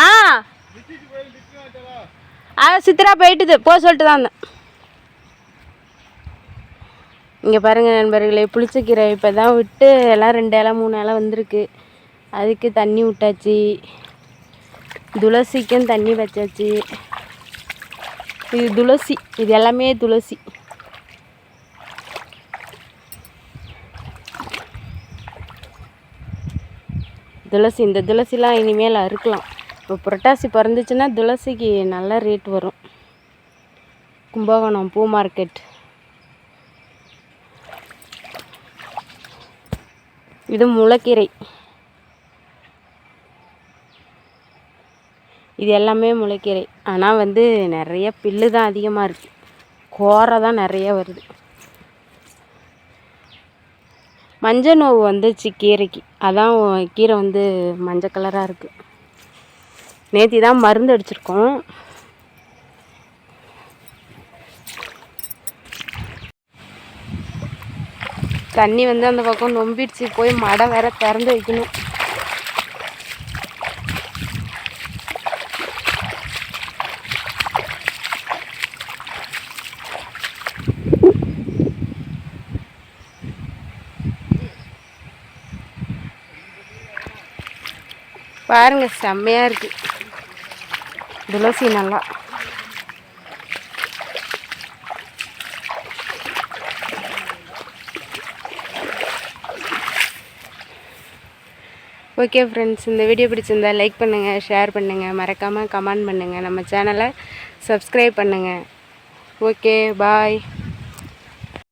ஆ. ஆ சித்ரா போயிட்டுது. போக சொல்லிட்டு தான் வந்தேன். இங்கே பாருங்கள் நண்பர்களே புளிச்சக்கீரை இப்போ தான் விட்டு எல்லாம் ரெண்டு இலை மூணு இலை வந்திருக்கு. அதுக்கு தண்ணி விட்டாச்சு. துளசிக்கும் தண்ணி வச்சாச்சு. இது துளசி. இது எல்லாமே துளசி. துளசி இந்த துளசிலாம் இனிமேல் அறுக்கலாம். இப்போ புரட்டாசி பிறந்துச்சுன்னா துளசிக்கு நல்ல ரேட் வரும். கும்பகோணம் பூ மார்க்கெட் இது முளைக்கீரை. இது எல்லாமே முளைக்கீரை. ஆனால் வந்து நிறைய பில்லு தான் அதிகமாக இருக்குது கோரை தான் நிறைய வருது. மஞ்சள் நோவு வந்துச்சு கீரைக்கு. அதான் கீரை வந்து மஞ்சள் கலராக இருக்குது நேத்தி தான் மருந்து அடிச்சிருக்கோம். தண்ணி வந்து அந்த பக்கம் நொம்பிடுச்சு போய் மடை வேற திறந்து வைக்கணும். பாருங்க செம்மையா இருக்கு. துளசி நல்லா ஓகே ஃப்ரெண்ட்ஸ் இந்த வீடியோ பிடிச்சிருந்தா லைக் பண்ணுங்கள் ஷேர் பண்ணுங்கள் மறக்காமல் கமெண்ட் பண்ணுங்கள் நம்ம சேனலை சப்ஸ்கிரைப் பண்ணுங்கள் ஓகே பாய்